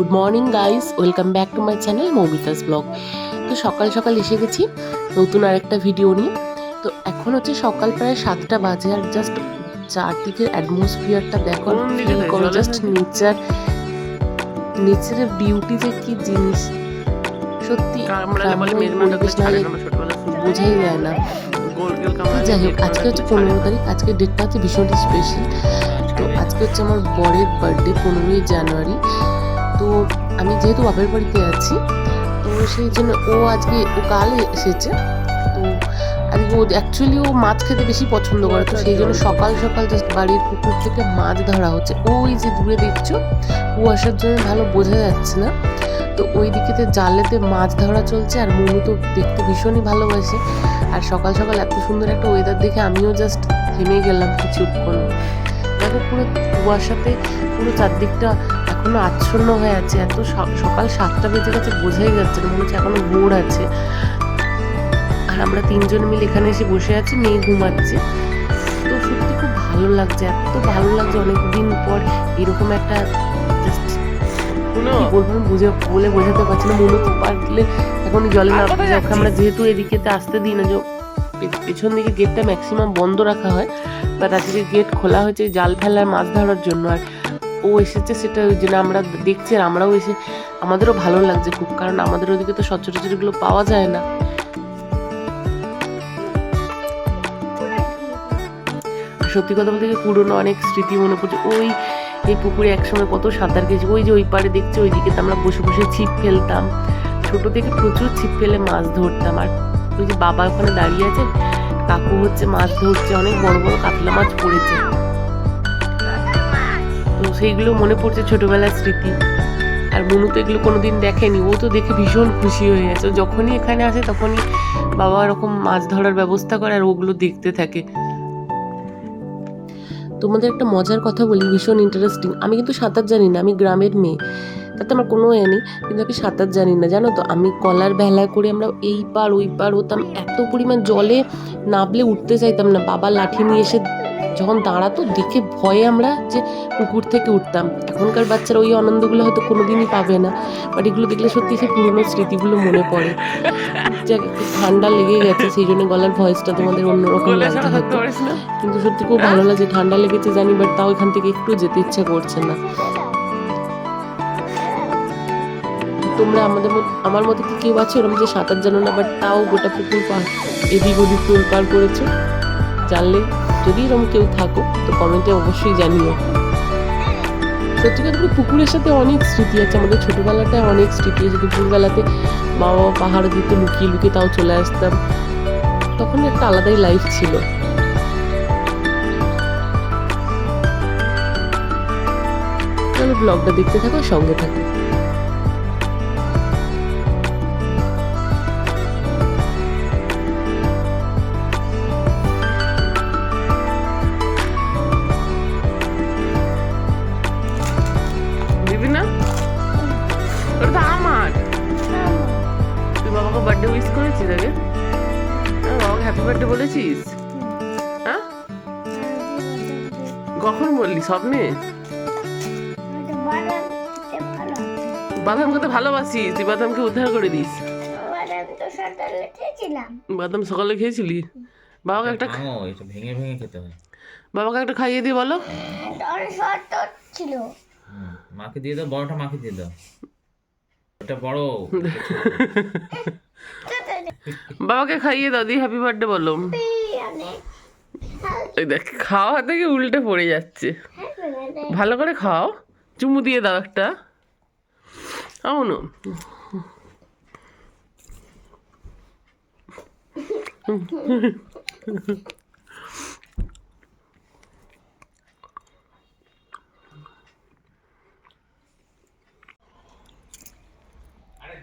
Good morning guys welcome back to my channel Moumita's blog তো সকাল সকাল এসে গেছি নতুন আর একটা ভিডিও নিয়ে। তো এখন হচ্ছে সকাল প্রায় সাতটা বাজে আর জাস্ট চারদিকের অ্যাটমসফিয়ারটা দেখো করো জাস্ট নেচার নেচারের বিউটি যে কি জিনিস সত্যি। বোঝাই যায় না। যাই হোক আজকে হচ্ছে পনেরো তারিখ আজকের ডেটটা হচ্ছে ভীষণ স্পেশাল তো আজকে হচ্ছে আমার বরের বার্থডে পনেরোই জানুয়ারি। তো আমি যেহেতু বাপের বাড়িতে আছি, তো সেই জন্য ও আজকে, ও কাল এসেছে। তো আজকে ও অ্যাকচুয়ালি ও মাছ খেতে বেশি পছন্দ করে, তো সেই জন্য সকাল সকাল জাস্ট বাড়ির পুকুর থেকে মাছ ধরা হচ্ছে। ওই যে দূরে দেখছ, কুয়াশার জন্য ভালো বোঝা যাচ্ছে না। তো ওই দিকেতে জালেতে মাছ ধরা চলছে, আর মনু তো দেখতে ভীষণই ভালোবাসে। আর সকাল সকাল এত সুন্দর একটা ওয়েদার দেখে আমিও জাস্ট থেমে গেলাম কিছু কিছুক্ষণ। দেখো পুরো কুয়াশাতে পুরো চারদিকটা এখনও আচ্ছন্ন হয়ে আছে। এত সকাল সাতটা বেজে গেছে বোঝাই যাচ্ছে না। মনে হচ্ছে এখনও ভোর আছে। আর আমরা তিনজন মিলে এখানে এসে বসে আছি মেয়ে ঘুমাচ্ছে। তো সত্যি খুব ভালো লাগছে এত ভালো লাগছে। অনেকদিন পর এরকম একটা বলব বুঝে বলে বোঝাতে পারছি না। মনে তো পারলে এখন জলে না আমরা? যেহেতু এদিকেতে আসতে দিই না পেছন দিকে গেটটা ম্যাক্সিমাম বন্ধ রাখা হয়। বাট আজকে গেট খোলা হয়েছে জাল ফেলার মাছ ধরার জন্য। আর ও এসেছে, সেটা ওই জন্য আমরা দেখছি আর আমরাও এসে, আমাদেরও ভালো লাগছে খুব, কারণ আমাদের ওদিকে তো সচরাচর এগুলো পাওয়া যায় না। সত্যি কথা বলতে পুরনো অনেক স্মৃতি মনে পড়ছে। ওই, এই পুকুরে একসময় কত সাঁতার কেছি ওই যে ওই পারে দেখছি ওই দিকে আমরা বসে বসে ছিপ ফেলতাম। ছোট থেকে প্রচুর ছিপ ফেলে মাছ ধরতাম, আর ওই যে বাবা ওখানে দাঁড়িয়ে আছে, কাকু হচ্ছে মাছ ধরছে, অনেক বড় বড় কাতলা মাছ পড়েছে। তো সেইগুলো মনে পড়ছে ছোটবেলার স্মৃতি। আর মনু তো এগুলো কোনোদিন দেখেনি। ও তো দেখে ভীষণ খুশি হয়ে গেছে। যখনই এখানে আসে তখনই বাবা এরকম মাছ ধরার ব্যবস্থা করে আর ওগুলো দেখতে থাকে। তোমাদের একটা মজার কথা বলি, ভীষণ ইন্টারেস্টিং আমি কিন্তু সাঁতার জানি না, আমি গ্রামের মেয়ে। তাতে আমার কোনো এ নেই, কিন্তু আমি সাঁতার জানি না। জানো তো, আমি কলার ভেলা করে আমরা এই পার ওই পার হতাম, এত পরিমাণ জলে নাবলে উঠতে চাইতাম না। বাবা লাঠি নিয়ে এসে যখন দাঁড়াতো দেখে ভয়ে আমরা যে পুকুর থেকে উঠতাম। এখনকার বাচ্চারা ওই আনন্দগুলো হয়তো কোনোদিনই পাবে না। বাট এগুলো দেখলে সত্যি সেই পুরনো স্মৃতিগুলো মনে পড়ে। যাক একটু ঠান্ডা লেগে গেছে সেই জন্য গলার ভয়েসটা তোমাদের অন্যরকম পারিস না? কিন্তু সত্যি খুব ভালো লাগছে ঠান্ডা লেগেছে জানি বাট তাও এখান থেকে একটু যেতে ইচ্ছা করছে না। তোমরা আমাদের আমার মতো কি কেউ আছে এরকম যে সাঁতার জানো না বাট তাও গোটা পুকুর পার এদিক ওদিক তোল পার করেছ। জানলে যদি এরকম কেউ থাকো, তো কমেন্টে অবশ্যই জানিও। সত্যি কথা পুকুরের সাথে অনেক স্মৃতি আছে। আমাদের ছোটবেলাটায় অনেক স্মৃতি আছে। দুপুরবেলাতে মা বাবা পাহাড় দিতে লুকিয়ে লুকিয়ে তাও চলে আসতাম। তখন একটা আলাদাই লাইফ ছিল। ব্লগটা দেখতে থাকো সঙ্গে থাকো। বলেছিস হ্যাঁ কখন বললি? স্বপ্নে? বাদাম খেতে ভালোবাসিস তুই বাদামকে উদ্ধার করে দিস। বাদাম সকালে খেয়েছিলি? বাবাকে একটা ভাঙো ভেঙে খেতে হয়। বাবাকে একটা খাইয়ে দিয়ে বলো। ছিল মাকে দিয়ে দাও বড়টা মাকে দিয়ে দাও। ওটা বড় বাবাকে খাইয়ে দাও দি হ্যাপি বার্থডে বলো। এই দেখ, খাওয়া থেকে উল্টে পড়ে যাচ্ছে। ভালো করে খাও, চুমু দিয়ে দাও একটা।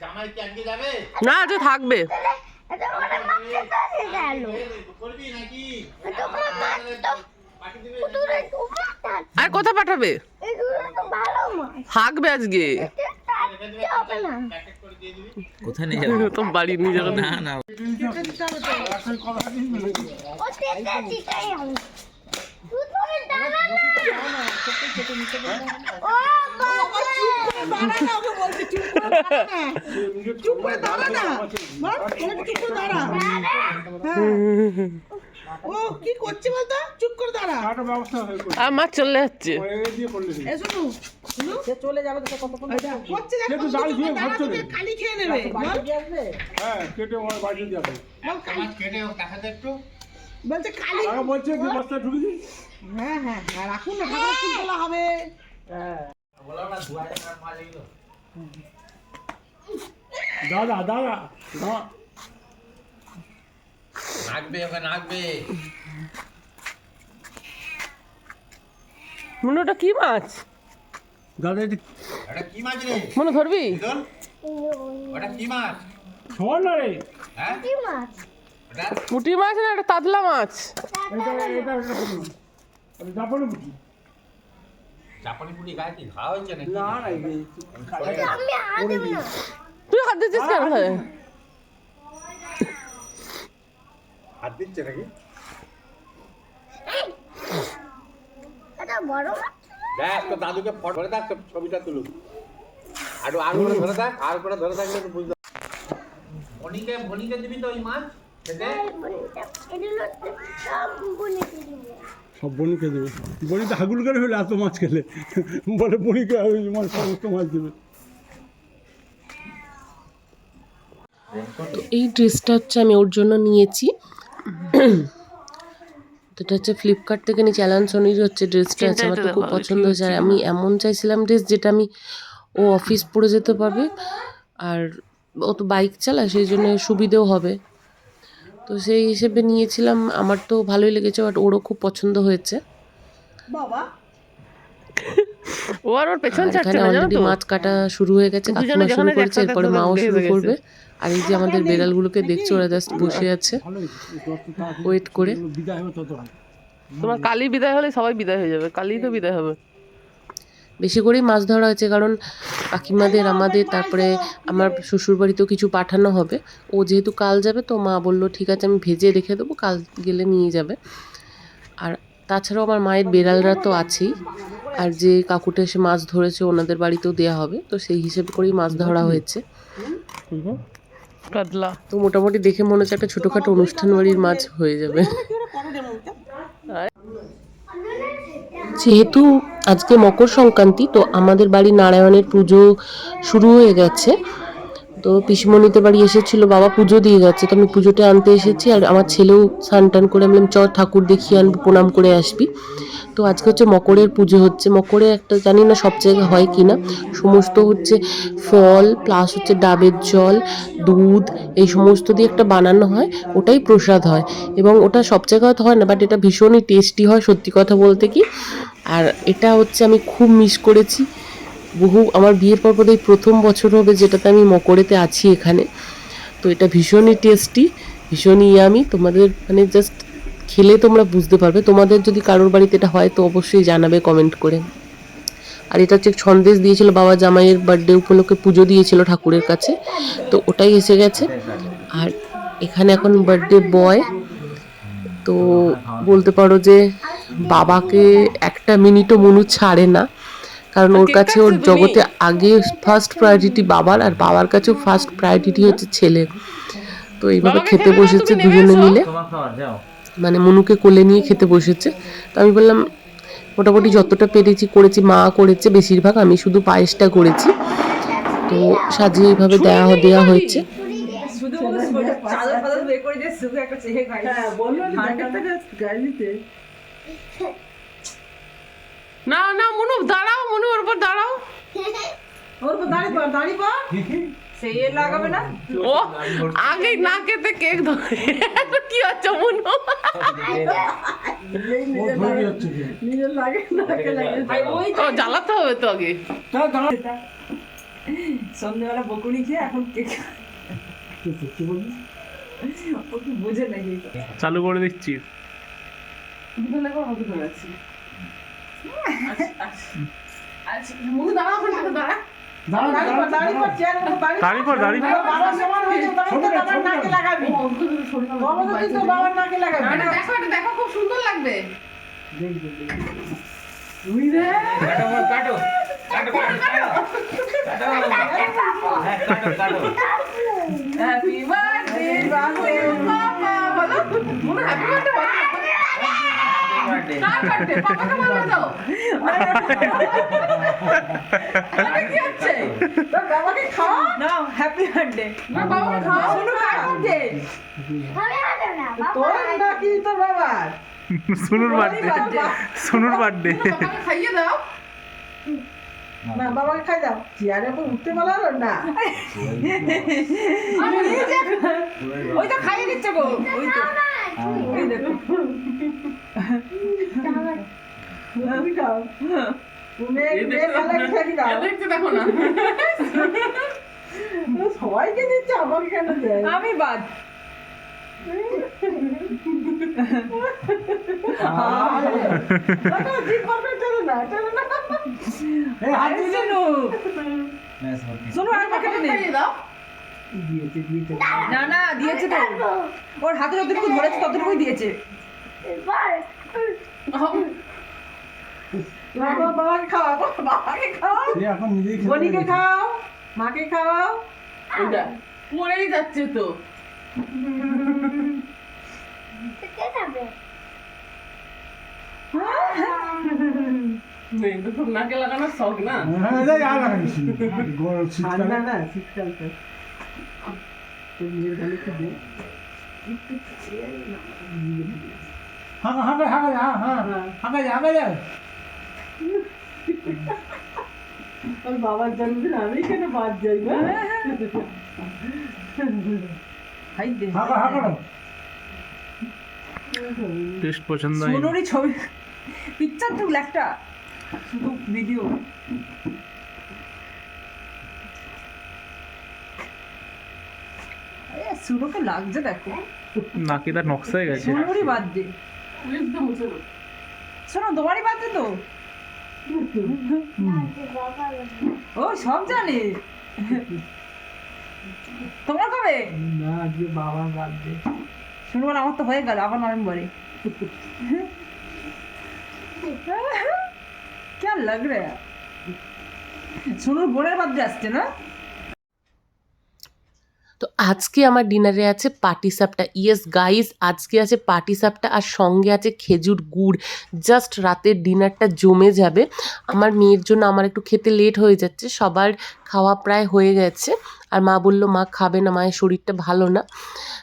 আউনো না আজকে থাকবে। আর কোথা পাঠাবে? থাকবে আজকে। কোথায় নিয়ে যাব? তো বাড়ি নিয়ে যাবে। না না। ও হ্যাঁ। মা চলে যাচ্ছে চলে যাবে কতক্ষণ দাঁড়া খেয়ে নেবে হ্যাঁ কেটে আমার বাড়ি যাবে কেটে একটু বলছে আগে বলছে হ্যাঁ হ্যাঁ হ্যাঁ রাখুন হবে দাদা দাদা না নাচবে ওকে নাচবে মনে ওটা কি মাছ দাদা এটা কি মাছ রে মনে ধরবি ওটা কি মাছ শোন না রে হ্যাঁ কি মাছ পুঁটি মাছ না এটা কাতলা মাছ এটা এটা এটা করুন আমি জাপানে বুঝি গায়ে কি খাওয়া হয়েছে নাকি? না না আমি হাত দেবো না। তুই হাত দিচ্ছিস কেন ভাই? হাত দিচ্ছে নাকি? এটা বড় দেখ তো দাদুকে ফটো করে দেখ ছবিটা তুলুন আর আর করে ধরে থাক আর করে ধরে থাকলে তো বুঝতে মনিকে মনিকে দিবি তো ওই মাছ? খেতে এগুলো সব বনে দিব। সব বনিকে দেবে। বনিতে হাগুল করে ফেলে এত মাছ খেলে। বলে বনিকে ওই মাছ সমস্ত মাছ দেবে। তো এই ড্রেসটা হচ্ছে আমি ওর জন্য নিয়েছি। তো এটা হচ্ছে ফ্লিপকার্ট থেকে নিয়েছি। অ্যালান সোনির হচ্ছে ড্রেসটা আছে আমার তো খুব পছন্দ হয়েছে। আর আমি এমন চাইছিলাম ড্রেস যেটা আমি ও অফিস পরে যেতে পারবে। আর ও তো বাইক চালায় সেই জন্য সুবিধেও হবে। তো সেই হিসেবে নিয়েছিলাম। আমার তো ভালোই লেগেছে বাট ওরও খুব পছন্দ হয়েছে। বাবা। ও আর ওর পেছন ছাড়ছে না জানো তো? মাছ কাটা শুরু হয়ে গেছে কাকিমা শুরু করেছে এরপরে মাও শুরু করবে। আর এই যে আমাদের বেড়ালগুলোকে দেখছ ওরা জাস্ট বসে আছে। ওয়েট করে। তোমার কালি বিদায় হলে সবাই বিদায় হয়ে যাবে কালি তো বিদায় হবে। বেশি করেই মাছ ধরা হয়েছে। কারণ কাকিমাদের আমাদের তারপরে আমার শ্বশুরবাড়িতেও কিছু পাঠানো হবে। ও যেহেতু কাল যাবে তো মা বলল ঠিক আছে আমি ভেজে রেখে দেবো কাল গেলে নিয়ে যাবে। আর তাছাড়াও আমার মায়ের বেড়ালরা তো আছেই। আর যে কাকুটা এসে মাছ ধরেছে ওনাদের বাড়িতেও দেওয়া হবে। তো সেই হিসেবে করেই মাছ ধরা হয়েছে। কাতলা। তো মোটামুটি দেখে মনে হচ্ছে একটা ছোটোখাটো অনুষ্ঠান বাড়ির মাছ হয়ে যাবে কি ওরা করে দেবো ওটা যেহেতু আজকে মকর সংক্রান্তি, তো আমাদের বাড়ি নারায়ণের পুজো শুরু হয়ে গেছে। তো পিসমণিতে বাড়ি এসেছিল, বাবা পুজো দিয়ে গেছে। তো আমি পুজোটা আনতে এসেছি আর আমার ছেলেও স্নান টান করে আমি চ ঠাকুর দেখিয়ে আনব, প্রণাম করে আসবি। তো আজকে হচ্ছে মকরের পুজো হচ্ছে। মকরে একটা জানি না সব জায়গায় হয় কি না সমস্ত হচ্ছে ফল প্লাস হচ্ছে ডাবের জল, দুধ, এই সমস্ত দিয়ে একটা বানানো হয়। ওটাই প্রসাদ হয়। এবং ওটা সব জায়গায় হয় না বাট এটা ভীষণই টেস্টি হয় সত্যি কথা বলতে কি। আর এটা হচ্ছে আমি খুব মিস করেছি। বহু, আমার বিয়ের পর পর প্রথম বছর হবে যেটাতে আমি মকরেতে আছি এখানে। তো এটা ভীষণই টেস্টি ভীষণই ইয়ামি তোমাদের মানে জাস্ট খেলে তোমরা বুঝতে পারবে। তোমাদের যদি কারোর বাড়িতে এটা হয় তো অবশ্যই জানাবে কমেন্ট করে। আর এটা হচ্ছে সন্দেশ দিয়েছিল বাবা জামাইয়ের বার্থডে উপলক্ষে পুজো দিয়েছিল ঠাকুরের কাছে। তো ওটাই এসে গেছে। আর এখানে এখন বার্থডে বয় তো বলতে পারো যে বাবাকে একটা মিনিটও মনু ছাড়ে না। কারণ ওর কাছে ওর জগতে আগে ফার্স্ট প্রায়োরিটি বাবার আর বাবার কাছেও ফার্স্ট প্রায়োরিটি হচ্ছে ছেলে। তো এইভাবে খেতে বসেছে দুজনে মিলে। মানে মনুকে কোলে নিয়ে খেতে বসেছে। তো আমি বললাম মোটামুটি যতটা পেরেছি করেছি মা করেছে বেশিরভাগ আমি শুধু পায়েসটা করেছি। তো সাজিয়ে এইভাবে দেওয়া দেওয়া হয়েছে। হ্যাঁ না না মনু দাঁড়াও মনু ওর উপর দাঁড়াও। ওর উপর দাঁড়ি পর দাঁড়ি পর ও আগে নাকেতে কেক ধরে। কি হচ্ছে মনু? ও জ্বালাতে হবে তো আগে। সন্ধ্যেবেলা বকুনি খেয়ে এখন কেক বোঝে নাকি চালু করে দিচ্ছি। মনু দাঁড়াও ওখানে দাঁড়া দাঁড়ি পর দাঁড়ি বাবা দেখো খুব সুন্দর লাগবে। কাটো কাটো হ্যাপি বার্থডে পাপা বলো হ্যাপি বার্থডে কার বার্থডে পাপাকে বলে দাও। আরে কি হচ্ছে? তোর বাবাকে খাওয়া নাও হ্যাপি বার্থডে না বাবা খাও। শোনো কার বার্থডে আমি না তোর নাকি তোর বাবার সোনুর বার্থডে সোনুর বার্থডে বাবাকে খাইয়ে দাও। না বাবাকে খাই দাও। চেয়ারে তো উঠতে পারল না। ওই তো খাইয়ে দিচ্ছে গো। ওই তো। ওই দেখো। খাও। দেখতে দেখো না। সবাইকে দিচ্ছে আমাকে কেন দেয়? আমি বাদ। না, না, দিয়েছে, দিয়েছে। না না দিয়েছে তো। ওর হাতে যতটুকু ধরেছে ততটুকুই দিয়েছে। বাবা, বাবাকে খাওয়া বাবাকে খাও এখন নিজেই খেতে খাও মাকে খাওয়াও। পড়েই যাচ্ছে তো। কে খাবে মেয়েদের তো নাকে লাগানোর শখ না? হ্যাঁ নি। না শীতকালটা। হাঁকা হাঁকা হাঁকা হ্যাঁ। হাঁকা যা হাঁকা যা। বাবার জন্মদিন আমি কেন বাদ যাই না? হাই দে হাঁকা হাঁকা দাও। টেস্ট পছন্দ হয়নি সোনুরই ছবি। পিকচার তো একটা শুধু ভিডিও সুরোকে লাগছে দেখো। নাকি তার নকশা হয়ে গেছে। সোনুরই তোমারই বার্থডে তো? বাবা ও সব জানে তোমার কবে না আজকে বাবার বার্থডে শুনবার আমার তো হয়ে গেল আবার নভেম্বরে क्या लग रहा है সোনুর বোনের বার্থডে আসছে না তো আজকে আমার ডিনারে আছে পাটিসাপটা ইয়েস গাইস আজকে আছে পাটিসাপটা আর সঙ্গে আছে খেজুর গুড়। জাস্ট রাতের ডিনারটা জমে যাবে। আমার মেয়ের জন্য আমার একটু খেতে লেট হয়ে যাচ্ছে। সবার খাওয়া প্রায় হয়ে গেছে। আর মা বলল, মা খাবে না, মায়ের শরীরটা ভালো না।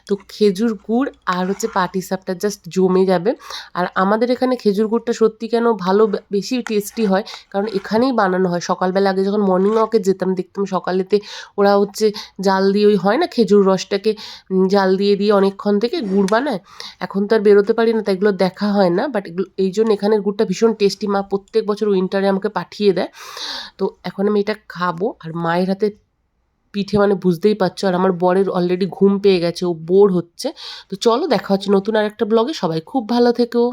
তো খেজুর গুড় আর হচ্ছে পাটিসাপটা জাস্ট জমে যাবে। আর আমাদের এখানে খেজুর গুড়টা সত্যি কেন ভালো বেশি টেস্টি হয়? কারণ এখানেই বানানো হয়। সকালবেলা আগে যখন মর্নিং ওয়াকে যেতাম, দেখতাম সকালেতে ওরা হচ্ছে জাল দিয়ে, ওই হয় না খেজুর রসটাকে জাল দিয়ে দিয়ে অনেকক্ষণ থেকে গুড় বানায়। এখন তো আর বেরোতে পারি না, তাই এগুলো দেখা হয় না। বাট এগুলো, এই জন্য এখানের গুড়টা ভীষণ টেস্টি মা প্রত্যেক বছর উইন্টারে আমাকে পাঠিয়ে দেয়। তো এখন আমি এটা খাব। আর মায়ের হাতে পিঠে মানে বুঝতেই পারছ, আর আমার বরের অলরেডি ঘুম পেয়ে গেছে, ও বোর হচ্ছে। তো চলো দেখা হচ্ছে নতুন আর একটা ব্লগে সবাই খুব ভালো থেকো।